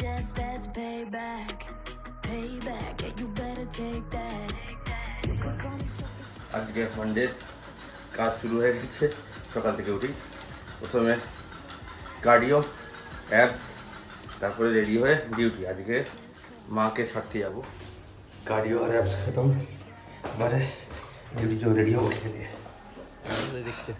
chest, that's payback. Payback, yeah, you better take that. আজকে Monday কাজ শুরু হয়ে গেছে। সকাল থেকে উঠি। প্রথমে কার্ডিও অ্যাপস তারপরে রেডি হয়ে ডিউটি আজকে মাকে ছাড়তে যাব। কার্ডিও আর অ্যাপস খতম। এবারে ডিউটি রেডি হব খেয়ে দেখছে।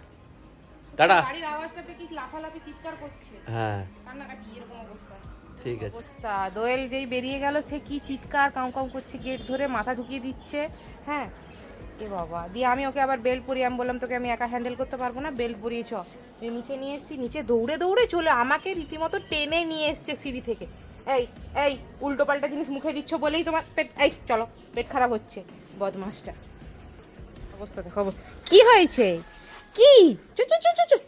টাটা গাড়ির আওয়াজটা পেয়ে কি লাফালাফি চিৎকার করছে? হ্যাঁ। কান্নাকাটি এরকম অবস্থা। ঠিক আছে। অবস্থা। দোয়েল যেই বেরিয়ে গেল সে কি চিৎকার কাউ কাউ করছে গেট ধরে মাথা ঢুকিয়ে দিচ্ছে। হ্যাঁ? এ বাবা। দিয়ে আমি ওকে আবার বেল্ট পরিয়ে আমি বললাম তোকে আমি একা হ্যান্ডেল করতে পারব না বেল্ট পরিয়ে চ। দিয়ে নিচে নিয়ে এসেছি নিচে দৌড়ে দৌড়ে চলে আমাকে রীতিমতো টেনে নিয়ে এসছে সিঁড়ি থেকে। এই এই উল্টো পাল্টা জিনিস মুখে দিচ্ছ বলেই তোমার পেট এই চলো পেট খারাপ হচ্ছে বদমাসটা। অবস্থা দেখো কি হয়েছে? কি?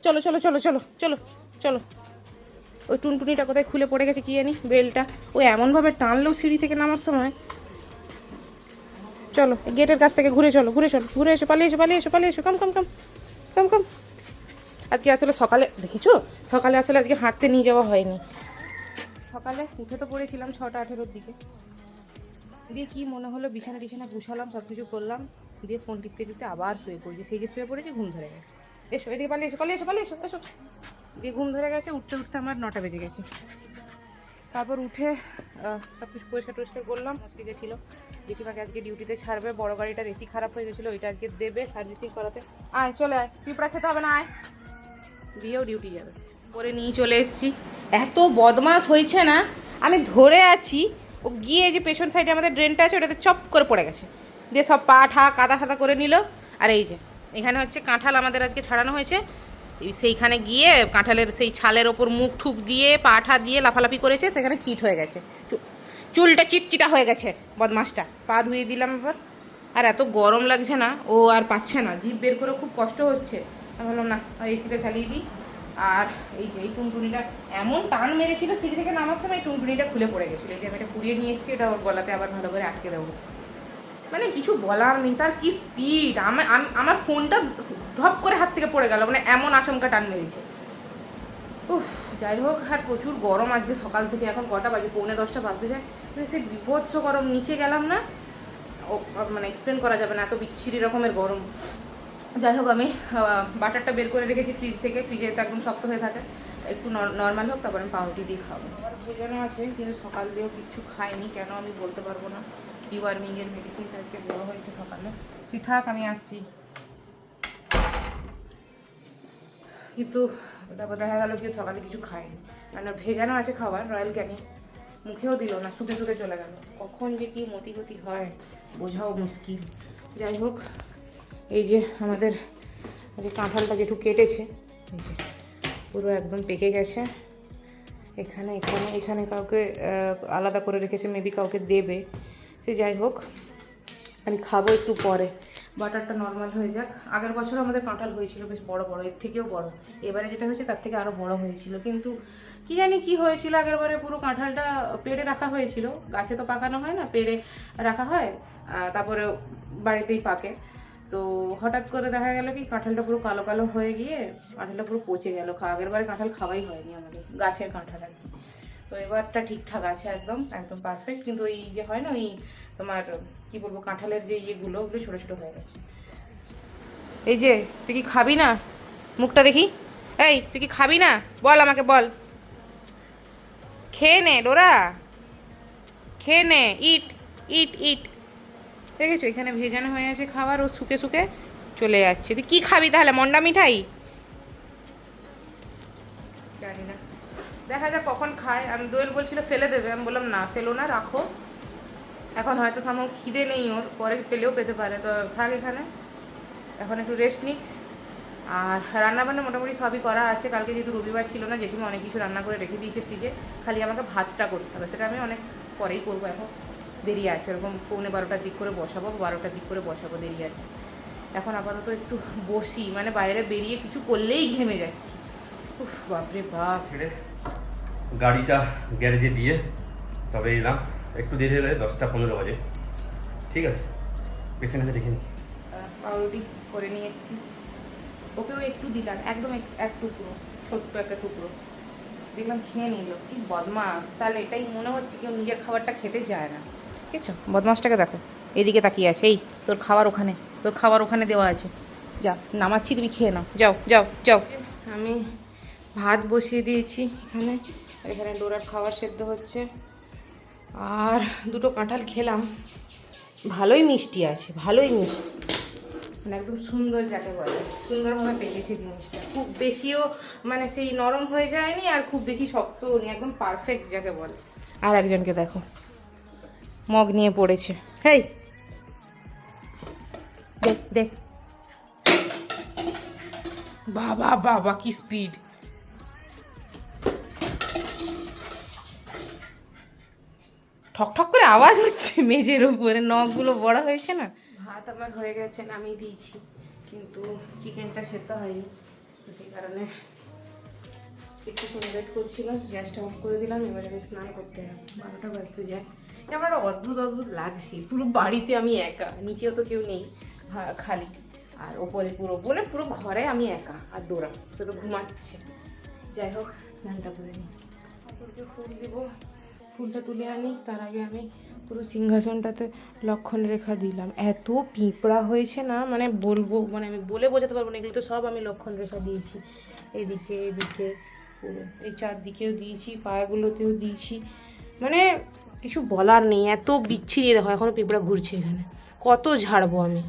চলো চলো চলো চলো চলো চলো। ওই টুনটুনিটা কোথায় খুলে পড়ে গেছে কি জানি, বেলটা। ও এমনভাবে টানলেও সিঁড়ি থেকে নামার সময়। চলো গেটের কাছ থেকে ঘুরে চলো ঘুরে চলো, ঘুরে এসো, পালিয়ে এসো পালিয়ে এসো পালিয়ে এসো, কাম, কম কম কম কম। আজকে আসলে সকালে, দেখেছ? সকালে আসলে আজকে হাঁটতে নিয়ে যাওয়া হয়নি। সকালে উঠে তো পড়েছিলাম ছটা, আঠেরোর দিকে। দিয়ে কি মনে হলো, বিছানা টিছানা গুছালাম সব কিছু করলাম। দিয়ে ফোন টিপতে টিপতে আবার শুয়ে পড়েছি। সেই যে শুয়ে পড়েছি, ঘুম ধরে গেছে। এসো, এদিকে পালিয়ে এসো পালিয়ে এসো পালিয়ে এসো এসো। দিয়ে ঘুম ধরে গেছে, উঠতে উঠতে আমার নটা বেজে গেছে। তারপর উঠে সব কিছু পরিষ্কার টরিষ্কার করলাম। আজকে গেছিল, জেঠিমাকে আজকে ডিউটিতে ছাড়বে। বড় গাড়িটার এসি খারাপ হয়ে গেছিল, ওইটা আজকে দেবে সার্ভিসিং করাতে। আয়, চলে আয়, পিঁপড়া খেতে হবে না, আয়। দিয়েও ডিউটি যাবে। পরে নিয়ে চলে এসেছি। এত বদমাস হয়েছে না? আমি ধরে আছি, ও গিয়ে যে পেছন সাইডে আমাদের ড্রেনটা আছে, ওটাতে চপ করে পড়ে গেছে। দিয়ে সব পা ঠা, কাদা ফাদা করে নিল। আর এই যে, এখানে হচ্ছে কাঁঠাল আমাদের আজকে ছাড়ানো হয়েছে। সেইখানে গিয়ে কাঁঠালের সেই ছালের ওপর মুখ ঠুক দিয়ে, পা ঠা দিয়ে লাফালাফি করেছে, সেখানে চিট হয়ে গেছে। চুলটা চিটচিটা হয়ে গেছে বদমাসটা পা ধুয়ে দিলাম এবার। আর এত গরম লাগছে না, ও আর পাচ্ছে না। জিভ বের করে খুব কষ্ট হচ্ছে। আমি বললাম না এসিটা চালিয়ে দিই। আর এই যে, এই টুনটুনিটা এমন টান মেরেছিল, সিঁড়ি থেকে নামার সময় টুনটুনিটা খুলে পড়ে গেছিল। এই যে, আমি এটা পুড়িয়ে নিয়ে এসেছি, এটা ওর গলাতে আবার ভালো করে আটকে দেবো। মানে কিছু বলার নেই, তার কি স্পিড আমার আমার ফোনটা ধপ করে হাত থেকে পড়ে গেল মানে এমন আচমকা টান মেরেছে। উফ, যাই হোক, আর প্রচুর গরম আজকে সকাল থেকে, এখন কটা বাজে? পৌনে দশটা বাজতে যায়। মানে সে বিভৎস গরম, নিচে গেলাম না? মানে এক্সপ্লেন করা যাবে না, এত বিচ্ছিরি রকমের গরম। যাই হোক, আমি বাটারটা বের করে রেখেছি ফ্রিজ থেকে ফ্রিজে তো একদম শক্ত হয়ে থাকে। একটু নর্মাল হোক, তারপর আমি পাউরুটি দিয়ে খাব। আবার ভোজানো আছে, কিন্তু সকাল দিয়েও কিচ্ছু খাইনি, কেন আমি বলতে পারব না। ডিওয়ার্মিংয়ের মেডিসিন আজকে দেওয়া হয়েছে সকালে। তুই থাক, আমি আসছি। কিন্তু তারপর দেখা গেল কি, সকালে কিছু খায়নি কেন ভেজানো আছে খাবার, রয়্যাল ক্যানি। মুখেও দিল না শুকে শুকে চলে গেল। কখন যে কি মতি গতি হয়, বোঝাও মুশকিল। যাই হোক, এই যে আমাদের যে কাঁঠালটা যেটু কেটেছে, এই যে পুরো একদম পেকে গেছে। এখানে এখানে এখানে কাউকে আলাদা করে রেখেছে মেবি কাউকে দেবে। সে যাই হোক, আমি খাব একটু পরে। বাটারটা নর্মাল হয়ে যাক। আগের বছর আমাদের কাঁঠাল হয়েছিল, বেশ বড় বড়, এর থেকেও বড়। এবারে যেটা হয়েছে, তার থেকে আরও বড় হয়েছিল। কিন্তু কি জানি কি হয়েছিল আগের বারে, পুরো কাঁঠালটা পেড়ে রাখা হয়েছিল। গাছে তো পাকানো হয় না, পেড়ে রাখা হয় তারপরে বাড়িতেই পাকে। তো হঠাৎ করে দেখা গেল কি, কাঁঠালটা পুরো কালো কালো হয়ে গিয়ে, কাঁঠালটা পুরো পচে গেল। আগের বারে কাঁঠাল খাওয়াই হয়নি আমাদের, গাছের কাঁঠাল আর কি। তো এবারটা ঠিকঠাক আছে একদম একদম পারফেক্ট কিন্তু ওই যে হয় না, ওই তোমার, কি বলব, কাঁঠালের যে ইয়েগুলো, ওগুলো ছোটো ছোটো হয়ে গেছে। এই যে, তুই কি খাবি না? মুখটা দেখি। এই, তুই কি খাবি না? বল আমাকে, বল। খেয়ে নে, ডোরা। খেয়ে নে, ইট ইট ইট। দেখেছ, এখানে ভেজানো হয়ে আছে খাবার, ও শুকে শুকে চলে যাচ্ছে। তুই কি খাবি তাহলে, মন্ডা মিঠাই? দেখা যাক কখন খায়। আমি দোয়েল বলছিল, ফেলে দেবে। আমি বললাম, না, ফেলো না, রাখো। এখন হয়তো সামনে খিদে নেই, ওর পরে পেলেও পেতে পারে। তো থাক এখানে। এখন একটু রেস্ট নিক। আর রান্না বান্না মোটামুটি সবই করা আছে। কালকে যেহেতু রবিবার ছিল না, জেঠিমা অনেক কিছু রান্না করে রেখে দিয়েছে ফ্রিজে খালি আমাকে ভাতটা করতে হবে। সেটা আমি অনেক পরেই করব এখন। দেরি আছে। এরকম পৌনে বারোটার দিক করে বসাবো, বারোটার দিক করে বসাবো, দেরি আছে। এখন আপাতত একটু বসি। মানে বাইরে বেরিয়ে কিছু করলেই ঘেমে যাচ্ছি। উফ, বাপরে বাপ। গাড়িটা গ্যারেজে দিয়ে তবে এলাম। একটু দেরি হলে দশটা পনেরো বাজে। ঠিক আছে? পেছনে দেখে নিই পাউরুটি করে নিয়ে এসেছি। ওকেও একটু দিলাম একদম এক- টুকরো ছোট্ট একটা টুকরো। দেখলাম খেয়ে নিল। কি বদমাস তাহলে এটাই মনে হচ্ছে কেউ নিজের খাবারটা খেতে চায় না। ঠিক আছে? বদমাসটাকে দেখো। এদিকে তাকিয়ে আছে। এই তোর খাবার ওখানে তোর খাবার ওখানে দেওয়া আছে। যা নামাচ্ছি তুমি খেয়ে নাও। যাও যাও যাও। আমি ভাত বসিয়ে দিয়েছি এখানে। এখানে ডোরার খাবার সেদ্ধ হচ্ছে। আর দুটো কাঁঠাল খেলাম। ভালোই মিষ্টি আছে, ভালোই মিষ্টি। মানে একদম সুন্দর যাকে বলে, সুন্দরভাবে পেকেছে জিনিসটা। খুব বেশিও মানে সেই নরম হয়ে যায়নি আর খুব বেশি শক্তও নি একদম পারফেক্ট যাকে বলে। আর একজনকে দেখো, মগ নিয়ে পড়েছে। হেই! দেখ দেখ বাবা বাবা, কি স্পিড ঠক ঠক করে আওয়াজ হচ্ছে মেঝের উপরে নখগুলো বড় হয়েছে না? ভাত আমার হয়ে গেছে নামিয়ে দিয়েছি কিন্তু চিকেনটা সেদ্ধ হয়নি তো সেই কারণে একটু ওয়েট করছিলাম গ্যাসটা অফ করে দিলাম এবারে আমি স্নান করতে হবে বারোটা বাজতে যায়। আমার অদ্ভুত অদ্ভুত লাগছে পুরো বাড়িতে আমি একা নিচেও তো কেউ নেই খালি। আর ওপরে পুরো বলে পুরো ঘরে আমি একা আর ডোরা সে তো ঘুমাচ্ছে। যাই হোক স্নানটা করে নিই। ফুল দিব। ফুলটা তুলে আনি, তার আগে আমি পুরো সিংহাসনটাতে লক্ষণ রেখা দিলাম। এত পিঁপড়া হয়েছে না মানে বলব মানে আমি বলে বোঝাতে পারব না, এগুলো তো সব আমি লক্ষণ রেখা দিয়েছি। এদিকে এদিকে, পুরো, এই চারদিকেও দিয়েছি পায়েগুলোতেও দিয়েছি। মানে কিছু বলার নেই, এত বিচ্ছিরি দেখো এখনও পিঁপড়া ঘুরছে এখানে। কত ঝাড়বো আমি।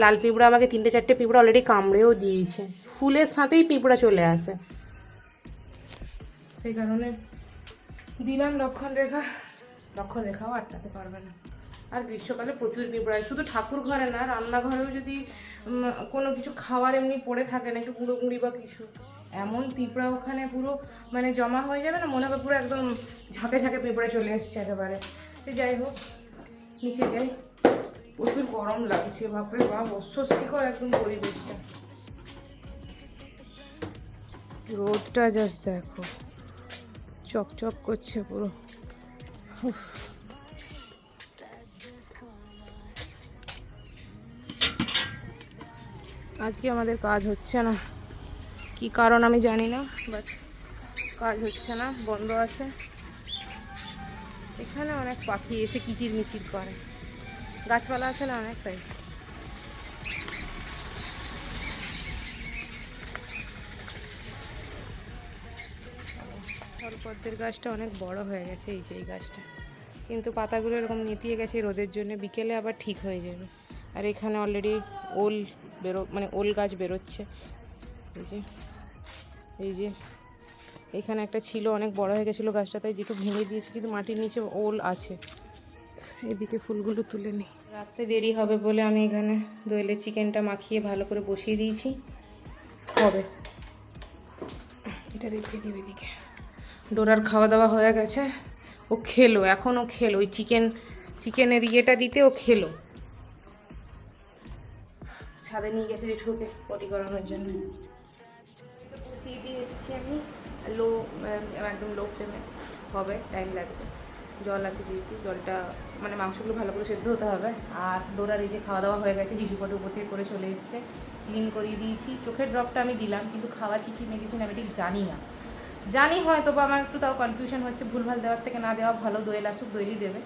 লাল পিঁপড়া আমাকে তিনটে চারটে পিঁপড়া অলরেডি কামড়েও দিয়েছে। ফুলের সাথেই পিঁপড়া চলে আসে। সেই কারণে দিলাম লক্ষণ রেখা লক্ষণ রেখাও আটকাতে পারবে না। আর গ্রীষ্মকালে প্রচুর পিঁপড়া হয়। শুধু ঠাকুর ঘরে না, রান্নাঘরেও যদি কোনো কিছু খাওয়ার এমনি পড়ে থাকে না একটু গুঁড়ো গুঁড়ি বা কিছু, এমন পিঁপড়া ওখানে পুরো মানে জমা হয়ে যাবে না? মনে হবে পুরো একদম ঝাঁকে ঝাঁকে পিঁপড়ে চলে এসছে একেবারে। সে যাই হোক, নিচে যাই। প্রচুর গরম লাগছে, বাপরে বাপ, অস্বস্তিকর একদম পরিবেশটা। রোদটা জাস্ট দেখো। চকচক করছে পুরো। আজকে আমাদের কাজ হচ্ছে না। কি কারণ আমি জানি না বাট কাজ হচ্ছে না, বন্ধ আছে। এখানে অনেক পাখি এসে কিচির মিচির করে। গাছপালা আছে না অনেক তাই সরপদ্মের গাছটা অনেক বড় হয়ে গেছে এই যে এই গাছটা। কিন্তু পাতাগুলো এরকম নেতিয়ে গেছে রোদের জন্য বিকেলে আবার ঠিক হয়ে যাবে। আর এখানে অলরেডি ওল বেরো মানে ওল গাছ বেরোচ্ছে। এই যে এই যে এখানে একটা ছিল অনেক বড় হয়ে গেছিল গাছটা তাই যেটু ভেঙে দিয়েছে কিন্তু মাটির নিচে ওল আছে। এদিকে ফুলগুলো তুলে নিই রাস্তায় দেরি হবে বলে আমি এখানে দইলের চিকেনটা মাখিয়ে ভালো করে বসিয়ে দিয়েছি। হবে এটা রেখে দিই এদিকে। ডোরার খাওয়া দাওয়া হয়ে গেছে। ও খেলো, এখন ও খেলো। ওই চিকেন, চিকেনের ইয়েটা দিতে ও খেলো। ছাদে নিয়ে গেছে জেঠুকে পটি করানোর জন্য। দিয়ে এসেছি আমি। লো একদম লো ফ্লেমে হবে টাইম লাগবে। জল আছে যেহেতু, জলটা মানে মাংসগুলো ভালো করে সেদ্ধ হতে হবে। আর ডোরার এই যে খাওয়া দাওয়া হয়ে গেছে জিজু পটে উপর থেকে করে চলে এসেছে। ক্লিন করিয়ে দিয়েছি। চোখের ড্রপটা আমি দিলাম, কিন্তু খাওয়ার কী কী মেডিসিন আমি ঠিক জানি না। জানি হয়তো বা আমার একটু তাও কনফিউশন হচ্ছে, ভুলভাল দেওয়ার থেকে না দেওয়া ভালো, দোয়েল আসুক দইলই দেবে।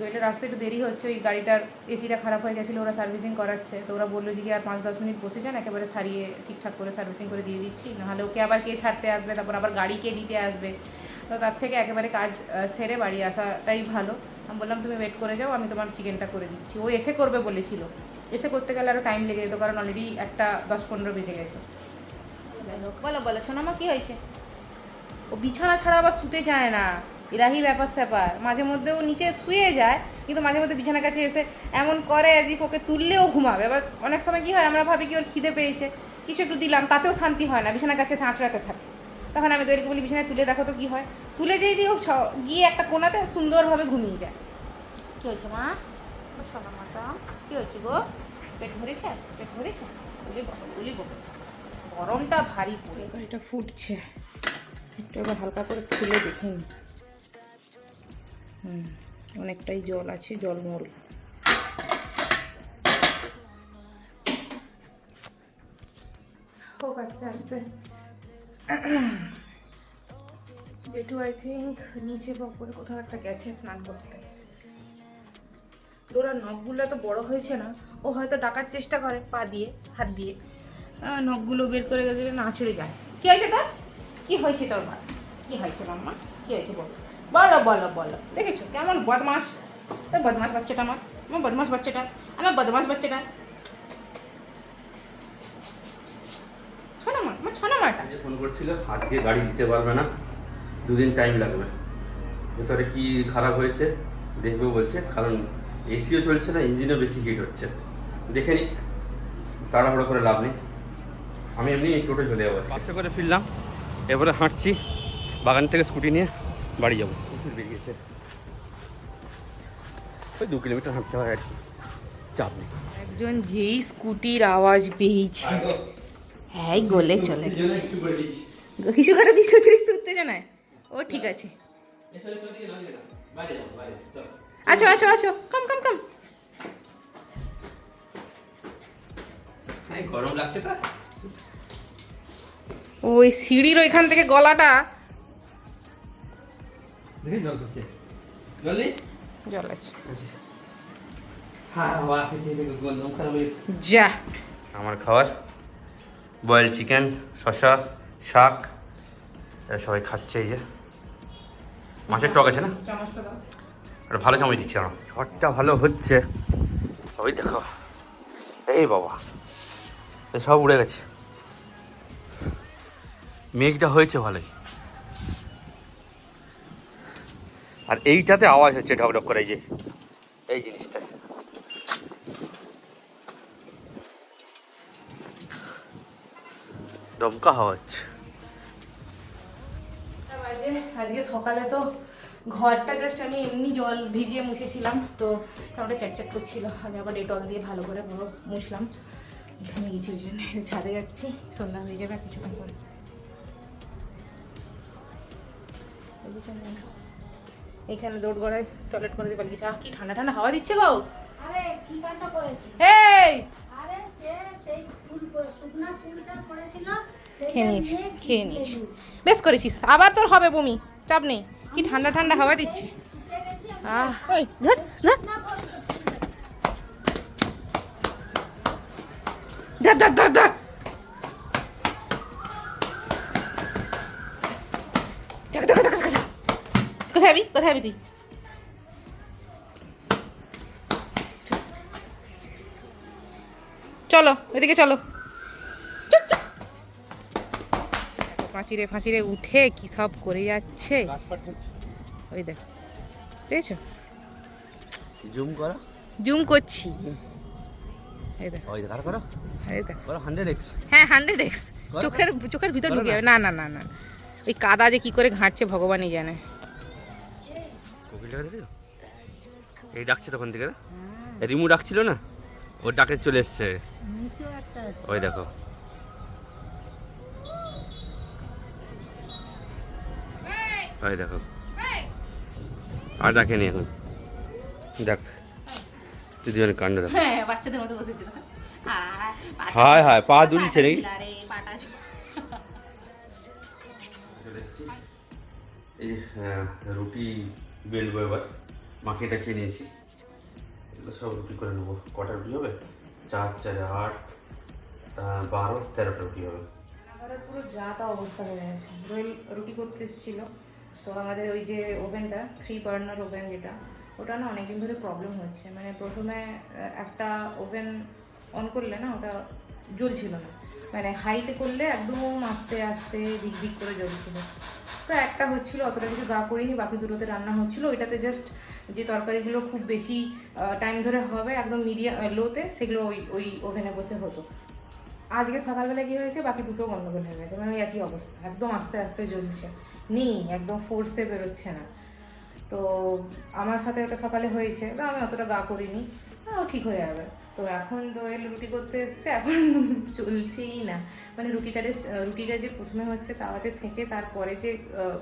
দইলের আসতে একটু দেরি হচ্ছে, ওই গাড়িটার এসিটা খারাপ হয়ে গেছিল, ওরা সার্ভিসিং করাচ্ছে। তো ওরা বলল যে কি আর পাঁচ দশ মিনিট বসে যান, একেবারে সারিয়ে ঠিকঠাক করে সার্ভিসিং করে দিয়ে দিচ্ছি। নাহলে ওকে আবার কে ছাড়তে আসবে, তারপর আবার গাড়ি কে দিতে আসবে? তো তার থেকে একেবারে কাজ সেরে বাড়ি আসাটাই ভালো। আমি বললাম, তুমি ওয়েট করে যাও, আমি তোমার চিকেনটা করে দিচ্ছি। ও এসে করবে বলেছিল। এসে করতে গেলে আরও টাইম লেগে যেত, কারণ অলরেডি একটা দশ পনেরো বেজে গেছে। যাই হোক, বলো বলো, সোনামা, কী হয়েছে? ও বিছানা ছাড়া আবার শুতে চায় না। এরাহি ব্যাপার স্যাপার। মাঝে মধ্যে ও নিচে শুয়ে যায়, কিন্তু মাঝে মধ্যে বিছানার কাছে এসে এমন করে যে ওকে তুললেও ঘুমাবে। এবার অনেক সময় কি হয়, আমরা ভাবি কি ওর খিদে পেয়েছে, কিছু একটু দিলাম, তাতেও শান্তি হয় না, বিছানার কাছে আঁচড়াতে থাকে। তখন আমি দৈরিকে বলি, বিছানায় তুলে দেখো তো কী হয়। তুলে যেই ও গিয়ে একটা কোনাতে সুন্দরভাবে ঘুমিয়ে যায়। কী হয়েছে মা? মাটা হয়েছে গো? পেট ভরেছে? পেট ভরেছে? বলি বলি গরমটা ভারী পড়ে এটা ফুটছে। একটু এবার হালকা করে খুলে দেখে নি হুম, অনেকটাই জল আছে, জল মরু হোক, আস্তে আস্তে। জেঠু আই থিঙ্ক নিচে বা উপরে কোথাও একটা গেছে স্নান করতে। ওরা নখগুলো তো বড় হয়েছে না, ও হয়তো ডাকার চেষ্টা করে, পা দিয়ে, হাত দিয়ে। নখগুলো বের করে গেলে না ছেড়ে যায়। কি হয়েছে তোর? কি হয়েছে তোর মা কি হয়েছে মাম্মা? কি হয়েছে বলো? বলো বলো বলো। দেখেছ? কেমন বদমাস এই বদমাস বাচ্চাটা আমার। আমার বদমাস বাচ্চাটা। আমার বদমাস বাচ্চাটা। ছনা মা আমার ছনা মাটা যে ফোন করছিল আজকে গাড়ি দিতে পারবে না। দুদিন টাইম লাগবে। ভেতরে কি খারাপ হয়েছে দেখবে বলছে কারণ এসিও চলছে না ইঞ্জিনও বেশি হিট হচ্ছে। দেখে নি তাড়াহুড়ো করে লাভ নেই। আমি এমনি টোটো চলে যাব পাঁচশো করে ফিরলাম। এবারে হাঁটছি বাগান থেকে স্কুটি নিয়ে বাড়ি যাব। প্রচুর বেরিয়েছে ওই দু কিলোমিটার হাঁটতে হয় আর কি চাপ নেই। একজন যেই স্কুটির আওয়াজ পেয়েছে। হ্যাঁ গোলে চলে গেছে। কিছু করে দিস অতিরিক্ত উত্তেজনায় ও ঠিক আছে। আচ্ছা আচ্ছা আচ্ছা কম কম কম গরম লাগছে তো। ওই সিঁড়ির ওইখান থেকে গলাটা। জল আছে। হ্যাঁ খারাপ হয়েছে যা। আমার খাবার বয়েল চিকেন শসা শাক এরা সবাই খাচ্ছে এই যে। মাছের টক আছে না? চামচটা আর ভালো চামচ দিচ্ছে আমার ঝড়টা ভালো হচ্ছে। ওই দেখো। এই বাবা। সব উড়ে গেছে। মেঘটা হয়েছে ভালোই। আর এইটাতে আওয়াজ হচ্ছে ঢকঢক করে যে, এই জিনিসটা। দমকা হচ্ছে আজকে সকালে তো ঘরটা জাস্ট আমি এমনি জল ভিজিয়ে মুছেছিলাম, তো ওটা চ্যাটচ্যাট করছিল। আমি আবার ডেটল দিয়ে ভালো করে পুরো মুছলাম। ঘেমে গেছি ওই জন্য, ছাদে যাচ্ছি, সন্ধ্যা হয়ে যাবে কিছুক্ষণ পরে। এখানে দৌড় গড়ায় টয়লেট করে দিয়ে পালিয়েছে আহ কি ঠান্ডা ঠান্ডা হাওয়া দিচ্ছে গো? আরে কি কাণ্ড করেছে? এই আরে সে সেই ফুল শুকনা ফুলটা পড়েছিল খেয়ে নিয়েছি খেয়ে নিয়েছি। বেশ করেছিস আবার তোর হবে বমি চাপ নেই। কি ঠান্ডা ঠান্ডা হাওয়া দিচ্ছে। আহ ওই ধর ধর ধর ধর ধর ধর দেখো, দেখো, দেখো, দেখো, দেখো। কোথায় যাবি কোথায় যাবি তুই? চলো এদিকে চলো। ফাঁচিরে ফাঁচিরে উঠে কি সব করে যাচ্ছে? ওই দেখ দেখেছ? জুম করো। জুম করছি। এই দেখ। ওই দেখো করো। এই দেখ। করো হান্ড্রেড এক্স হ্যাঁ চোখের চোখের ভিতর ঢুকে যাবে। না না না না। ওই কাদা যে কি করে ঘাঁটছে ভগবানই জানে। দেখেছ? এই ডাকছে তখন থেকে না? রিমু ডাকছিল না? ওর ডাকে চলে এসছে। ওই দেখো। ওই দেখো। আর ডাকেনি এখন। দেখ দিদি অনেক কাণ্ড দেখো। হ্যাঁ হায় হায় পা দুলছে নাকি। এই রুটি বেলবো এবার মাখিয়ে খেয়ে নিয়েছি। এগুলো সব রুটি করে নেব। কটা রুটি হবে? চার চার আট বারো, তেরোটা রুটি হবে। পুরো যা তা অবস্থা হয়ে গেছে। রোহিল রুটি করতে এসেছিল। তো আমাদের ওই যে ওভেনটা থ্রি বার্নার ওভেন যেটা, ওটা না অনেকদিন ধরে প্রবলেম হচ্ছে। মানে প্রথমে একটা ওভেন অন করলে না ওটা জ্বলছিল না। মানে হাইতে করলে একদম আস্তে আস্তে দিক দিক করে জ্বলছিল। তো একটা হচ্ছিল, অতটা কিছু গা করিনি, বাকি দুটোতে রান্না হচ্ছিল। ওইটাতে জাস্ট যে তরকারিগুলো খুব বেশি টাইম ধরে হবে, একদম মিডিয়াম লোতে সেগুলো ওই ওই ওভেনে বসে হতো। আজকে সকালবেলা কি হয়েছে, বাকি দুটো গন্ডগোল হয়ে গেছে মানে ওই একই অবস্থা, একদম আস্তে আস্তে জ্বলছে। নেই, একদম ফোর্সে বেরোচ্ছে না। তো আমার সাথে ওটা সকালে হয়েছে আমি অতটা গা করিনি ঠিক হয়ে যাবে। তো এখন দোয়েল রুটি করতে এসছে, এখন চলছেই না। মানে রুটিটারে রুটিটা যে প্রথমে হচ্ছে তাওয়াতে সেঁকে তারপরে যে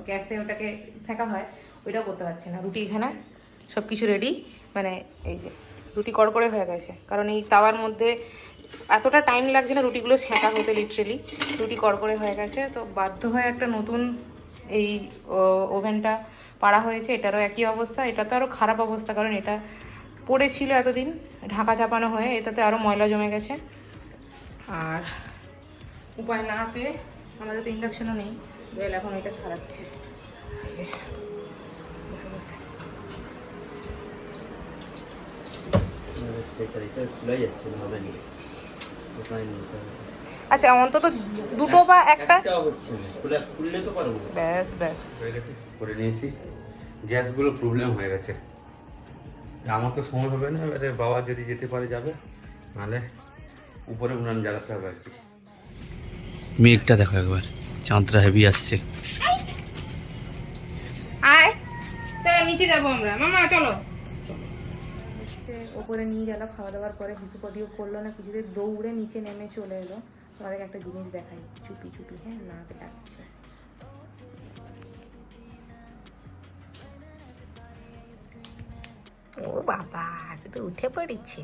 গ্যাসে ওটাকে সেঁকা হয় ওইটাও করতে পারছে না। রুটি এখানে সব কিছু রেডি মানে এই যে, রুটি কড়কড়ে হয়ে গেছে। কারণ এই তাওয়ার মধ্যে এতটা টাইম লাগছে না রুটিগুলো সেঁকা হতে লিটারেলি রুটি কড়কড়ে হয়ে গেছে, তো বাধ্য হয়ে একটা নতুন এই ওভেনটা পাড়া হয়েছে। এটারও একই অবস্থা, এটা তো আরও খারাপ অবস্থা, কারণ এটা পড়েছিল এতদিন ঢাকা চাপানো হয়ে এটাতে আরও ময়লা জমে গেছে। আর উপায় না পেয়ে আমাদের তো ইন্ডাকশনও নেই। বেল এখন এটা সারাচ্ছে। বসে বসে? আচ্ছা অন্তত দুটো বা একটা? ব্যাস ব্যাস। হয়ে গেছে করে নিয়েছি। গ্যাসগুলো প্রবলেম হয়ে গেছে। আমার তো সময় হবে না এবারে বাবা যদি যেতে পারে যাবে নাহলে উপরে উনান জ্বালাতে হবে আর কি। মেঘটা দেখো একবার চাঁদটা হেভি আসছে। আয় চলো নিচে যাব আমরা। মামা চলো। ওপরে নিয়ে গেল খাওয়া দাওয়ার পরে করল না দৌড়ে নিচে নেমে চলে এলো। তোমাদেরকে একটা জিনিস দেখাই চুপি চুপি হ্যাঁ নাক ডাকছে। ও বাবা সে তো উঠে পড়েছে।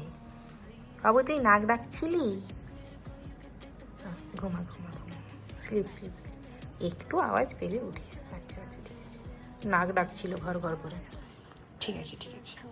বাবু তুই নাক ডাকছিলি? ঘুমা ঘুমা ঘুমা। Sleep sleep sleep. একটু আওয়াজ পেলে উঠে। আচ্ছা আচ্ছা ঠিক আছে। নাক ডাকছিল ঘর ঘর করে। ঠিক আছে ঠিক আছে।